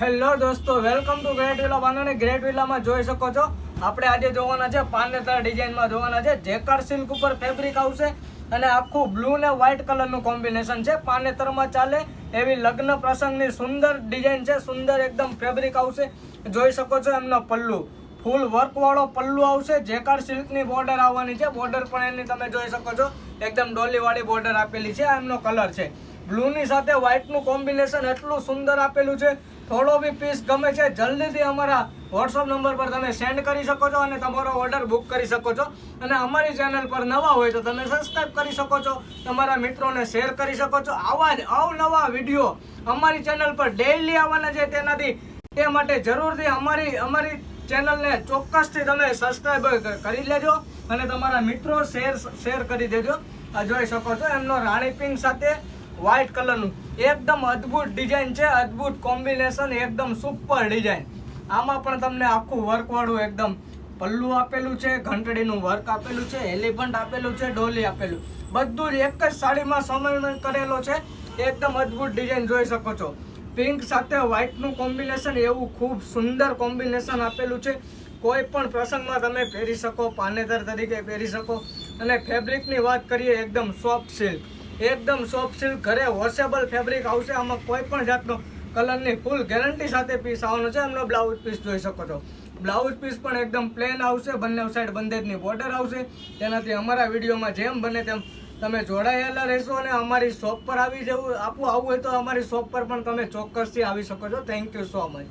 Hello દોસ્તો welcome to great villa બાંધોને great વિલામાં જોઈ શકો છો, આપણે આજે જોવાના છે પાનેતર ડિઝાઇનમાં જોવાના છે. જેકાર સિલ્ક ઉપર ફેબ્રિક આવશે અને આખું બ્લુ ને વ્હાઇટ કલરનું કોમ્બિનેશન છે. પાનેતરમાં ચાલે એવી લગ્ન પ્રસંગની સુંદર ડિઝાઇન છે. સુંદર એકદમ ફેબ્રિક આવશે. જોઈ શકો છો એમનો પલ્લુ. ફૂલ વર્કવાળો પલ્લુ આવશે. જેકાર સિલ્કની બોર્ડર આવવાની છે. બોર્ડર પણ એની તમે જોઈ શકો છો. એકદમ ડોલીવાળી બોર્ડર આપેલી છે. આ એમનો કલર છે. બ્લુની સાથે વ્હાઇટનું કોમ્બિનેશન એટલું સુંદર આપેલું છે થોડો બી પીસ ગમે છે, જલ્દીથી અમારા વોટ્સઅપ નંબર પર તમે સેન્ડ કરી શકો છો અને તમારો ઓર્ડર બુક કરી શકો છો. અને અમારી ચેનલ પર નવા હોય તો તમે સબસ્ક્રાઈબ કરી શકો છો. તમારા મિત્રોને શેર કરી શકો છો. આવા જ અવનવા વીડિયો અમારી ચેનલ પર ડેઈલી આવવાના છે. તેનાથી તે માટે જરૂરથી અમારી અમારી ચેનલને ચોક્કસથી તમે સબસ્ક્રાઈબ કરી લેજો અને તમારા મિત્રો શેર શેર કરી દેજો. આ જોઈ શકો છો. એમનો રાણી પિંગ સાથે વ્હાઇટ કલરનું એકદમ અદ્ભુત ડિઝાઇન છે, અદ્ભુત કોમ્બિનેશન એકદમ સુપર ડિઝાઇન આમાં પણ તમને આખું વર્કવાળું એકદમ પલ્લુ આપેલું છે, ઘંટડીનું વર્ક આપેલું છે એલિફન્ટ આપેલું છે ડોલી આપેલું. બધું જ એક જ સાડીમાં સમન્વય કરેલો છે. એકદમ અદ્ભુત ડિઝાઇન જોઈ શકો છો. પિંક સાથે વ્હાઇટનું કોમ્બિનેશન એવું ખૂબ સુંદર કોમ્બિનેશન આપેલું છે. કોઈ પણ પ્રસંગમાં તમે પહેરી શકો, પાનેતર તરીકે પહેરી શકો. અને ફેબ્રિકની વાત કરીએ, એકદમ સોફ્ટ સિલ્ક એકદમ સોફ્ટ સિલ્ક ઘરે વોશેબલ ફેબ્રિક આવશે. આમાં કોઈ પણ જાતનો કલરની ફૂલ ગેરંટી સાથે પીસ આવવાનો છે. એમનો બ્લાઉઝ પીસ જોઈ શકો છો. બ્લાઉઝ પીસ પણ એકદમ પ્લેન આવશે. બંને સાઈડ બંદેજની બોર્ડર આવશે. તેનાથી અમારા વિડીયોમાં જેમ બને તેમ તમે જોડાયેલા રહેશો અને અમારી શોપ પર આવી જવું આપવું આવવું હોય તો અમારી શોપ પર પણ તમે ચોક્કસથી આવી શકો છો. Thank you so much